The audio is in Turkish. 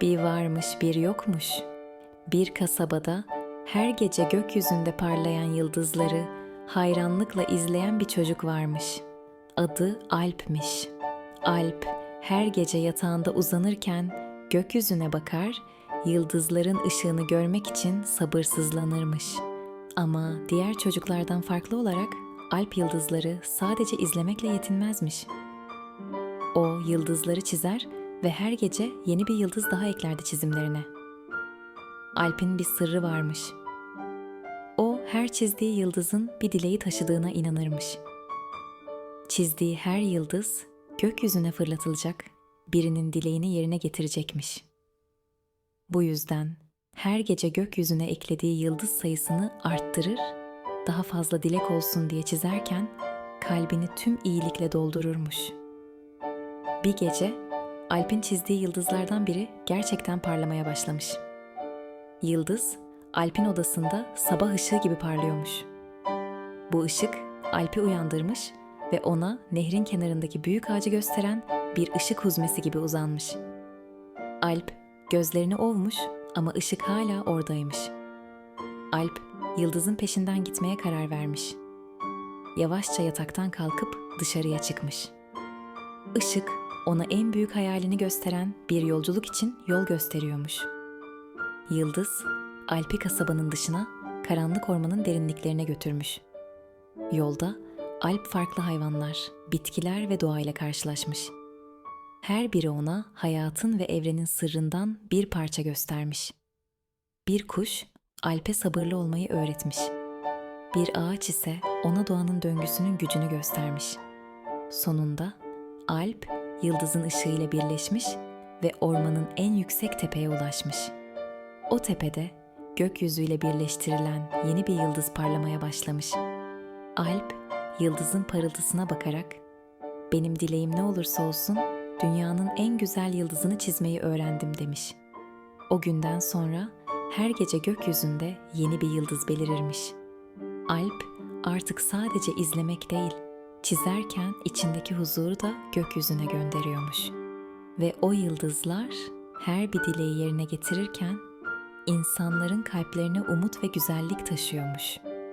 Bir varmış bir yokmuş. Bir kasabada her gece gökyüzünde parlayan yıldızları hayranlıkla izleyen bir çocuk varmış. Adı Alp'miş. Alp her gece yatağında uzanırken gökyüzüne bakar, yıldızların ışığını görmek için sabırsızlanırmış. Ama diğer çocuklardan farklı olarak Alp yıldızları sadece izlemekle yetinmezmiş. O yıldızları çizer ve her gece yeni bir yıldız daha eklerdi çizimlerine. Alp'in bir sırrı varmış. O her çizdiği yıldızın bir dileği taşıdığına inanırmış. Çizdiği her yıldız gökyüzüne fırlatılacak, birinin dileğini yerine getirecekmiş. Bu yüzden her gece gökyüzüne eklediği yıldız sayısını arttırır, daha fazla dilek olsun diye çizerken kalbini tüm iyilikle doldururmuş. Bir gece Alp'in çizdiği yıldızlardan biri gerçekten parlamaya başlamış. Yıldız Alp'in odasında sabah ışığı gibi parlıyormuş. Bu ışık Alp'i uyandırmış ve ona nehrin kenarındaki büyük ağacı gösteren bir ışık huzmesi gibi uzanmış. Alp gözlerini ovmuş ama ışık hala oradaymış. Alp yıldızın peşinden gitmeye karar vermiş. Yavaşça yataktan kalkıp dışarıya çıkmış. Işık ona en büyük hayalini gösteren bir yolculuk için yol gösteriyormuş. Yıldız, Alp'i kasabanın dışına, karanlık ormanın derinliklerine götürmüş. Yolda Alp farklı hayvanlar, bitkiler ve doğayla karşılaşmış. Her biri ona hayatın ve evrenin sırrından bir parça göstermiş. Bir kuş Alp'e sabırlı olmayı öğretmiş. Bir ağaç ise ona doğanın döngüsünün gücünü göstermiş. Sonunda Alp yıldızın ışığıyla birleşmiş ve ormanın en yüksek tepeye ulaşmış. O tepede gökyüzüyle birleştirilen yeni bir yıldız parlamaya başlamış. Alp yıldızın parıltısına bakarak benim dileğim ne olursa olsun dünyanın en güzel yıldızını çizmeyi öğrendim demiş. O günden sonra her gece gökyüzünde yeni bir yıldız belirirmiş. Alp artık sadece izlemek değil, çizerken içindeki huzuru da gökyüzüne gönderiyormuş. Ve o yıldızlar her bir dileği yerine getirirken insanların kalplerine umut ve güzellik taşıyormuş.